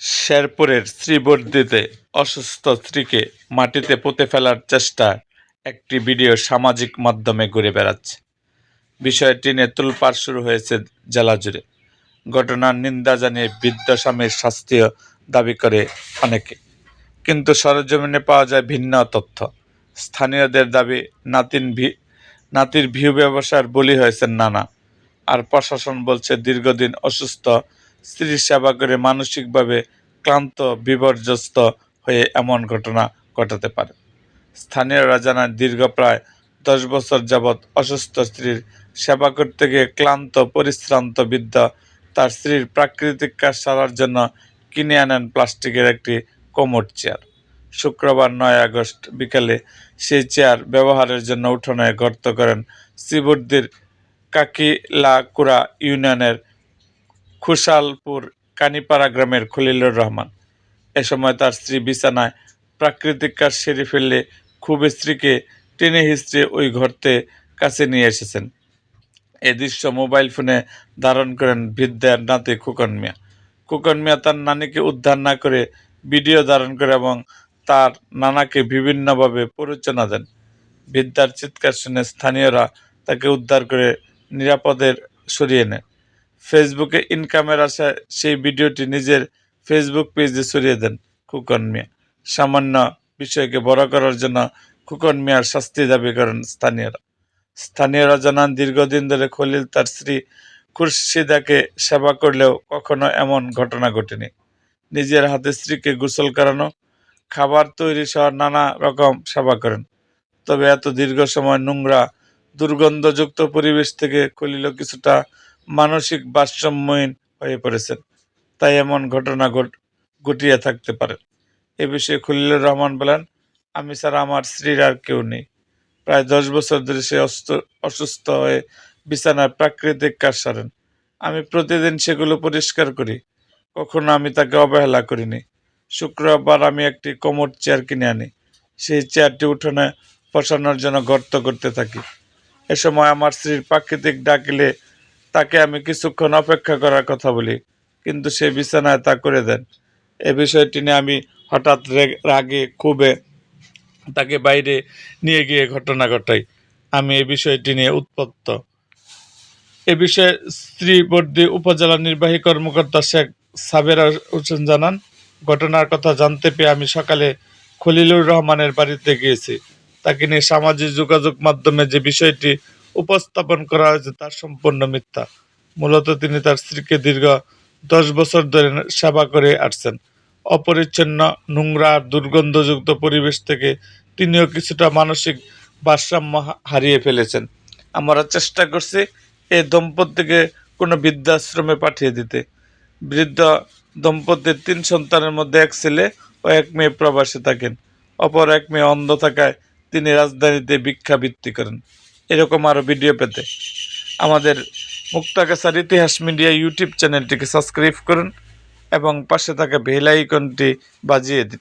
শেরপুরের শ্রীবর্দিতে অসুস্থ স্ত্রীকে মাটিতে পুঁতে ফেলার চেষ্টা একটি ভিডিও সামাজিক মাধ্যমে ঘুরে বেড়াচ্ছে। বিষয়টি নিয়ে তোলপাড় শুরু হয়েছে জেলা জুড়ে। ঘটনার নিন্দা জানিয়ে বৃদ্ধ স্বামীর শাস্তিও দাবি করে অনেকে। কিন্তু সরজমিনে পাওয়া যায় ভিন্ন তথ্য। স্থানীয়দের দাবি নাতিন ভি, নাতির ভিউ ব্যবসার বলি হয়েছেন নানা। আর প্রশাসন বলছে দীর্ঘদিন অসুস্থ স্ত্রীর সেবা করে মানসিকভাবে ক্লান্ত, বিপর্যস্ত হয়ে এমন ঘটনা ঘটাতে পারে। স্থানীয়রা জানান দীর্ঘ প্রায় দশ বছর যাবৎ অসুস্থ স্ত্রীর সেবা করতে গিয়ে ক্লান্ত, পরিশ্রান্ত বৃদ্ধ তার স্ত্রীর প্রাকৃতিক কাজ সারার জন্য কিনে আনেন প্লাস্টিকের একটি কোমর চেয়ার। শুক্রবার নয় আগস্ট বিকালে সেই চেয়ার ব্যবহারের জন্য উঠোনে গর্ত করেন শ্রীবর্দির কাকিলাকুড়া ইউনিয়নের খুশালপুর কানিপাড়া গ্রামের খলিলুর রহমান। এ সময় তার স্ত্রী বিছানায় প্রাকৃতিক কাজ সেরে ফেললে খুব স্ত্রীকে টেনে হিস্ট্রে ওই ঘরতে কাছে নিয়ে এসেছেন। এ দৃশ্য মোবাইল ফোনে ধারণ করেন বৃদ্ধার নাতি খোকন মিয়া। খোকন মিয়া তার নানিকে উদ্ধার না করে ভিডিও ধারণ করে এবং তার নানাকে বিভিন্নভাবে প্ররোচনা দেন। বৃদ্ধার চিৎকার শুনে স্থানীয়রা তাকে উদ্ধার করে নিরাপদের সরিয়ে নেন ফেসবুকে ইনকামের আশায় সেই ভিডিওটি নিজের ফেসবুক পেজে ছড়িয়ে দেন খুকন মিয়া। সামান্য বিষয়কে বড় করার জন্য খুকন মিয়ার শাস্তি দাবি করেন স্থানীয়রা। স্থানীয়রা জানান, দীর্ঘদিন ধরে খলিল তার স্ত্রী খুরশিদাকে সেবা করলেও কখনো এমন ঘটনা ঘটেনি। নিজের হাতে স্ত্রীকে গোসল করানো, খাবার তৈরি সহ নানা রকম সেবা করেন। তবে এত দীর্ঘ সময় নোংরা, দুর্গন্ধযুক্ত পরিবেশ থেকে খলিল কিছুটা মানসিক ভারসাম্যহীন হয়ে পড়েছেন তাই এমন ঘটনা ঘট- ঘটিয়ে থাকতে পারে। এ বিষয়ে খলিলুর রহমান বলেন, আমি ছাড়া আমার স্ত্রীর আর কেউ নেই। প্রায় দশ বছর ধরে সে অসুস্থ হয়ে বিছানায় প্রাকৃতিক কাজ সারেন। আমি প্রতিদিন সেগুলো পরিষ্কার করি। কখনো আমি তাকে অবহেলা করিনি। শুক্রবার আমি একটি কোমর চেয়ার কিনে আনি। সেই চেয়ারটি উঠোনে বসানোর জন্য গর্ত করতে থাকি। এ সময় আমার স্ত্রীর প্রাকৃতিক ডাকিলে তাকে আমি কিছুক্ষণ অপেক্ষা করার কথা বলি, কিন্তু সে বিছানায় তা করে দেন। এ বিষয়টি নিয়ে আমি হঠাৎ রাগে, ক্ষোভে তাকে বাইরে নিয়ে গিয়ে ঘটনা ঘটাই। আমি এ বিষয়টি নিয়ে উৎপত্ত। এ বিষয়ে শ্রীবর্দী উপজেলা নির্বাহী কর্মকর্তা শেখ সাবেরা হোসেন জানান, ঘটনার কথা জানতে পেয়ে আমি সকালে খলিলুর রহমানের বাড়িতে গিয়েছি। তাকে নিয়ে সামাজিক যোগাযোগ মাধ্যমে যে বিষয়টি উপস্থাপন করা হয়েছে তার সম্পূর্ণ মিথ্যা। মূলত তিনি তার স্ত্রীকে দীর্ঘ দশ বছর ধরে সেবা করে আসছেন। অপরিচ্ছন্ন, নোংরা আর দুর্গন্ধযুক্ত পরিবেশ থেকে তিনিও কিছুটা মানসিক ভারসাম্য হারিয়ে ফেলেছেন। আমরা চেষ্টা করছি এই দম্পতিকে কোনো বৃদ্ধাশ্রমে পাঠিয়ে দিতে। বৃদ্ধ দম্পতির তিন সন্তানের মধ্যে এক ছেলে ও এক মেয়ে প্রবাসে থাকেন। অপর এক মেয়ে অন্ধ থাকায় তিনি রাজধানীতে ভিক্ষাবৃত্তি করেন। এরকম আরও ভিডিও পেতে। আমাদের মুক্তাগাছার ইতিহাস মিডিয়া ইউটিউব চ্যানেলটিকে সাবস্ক্রাইব করুন এবং পাশে থাকা বেল আইকনটি বাজিয়ে দিন।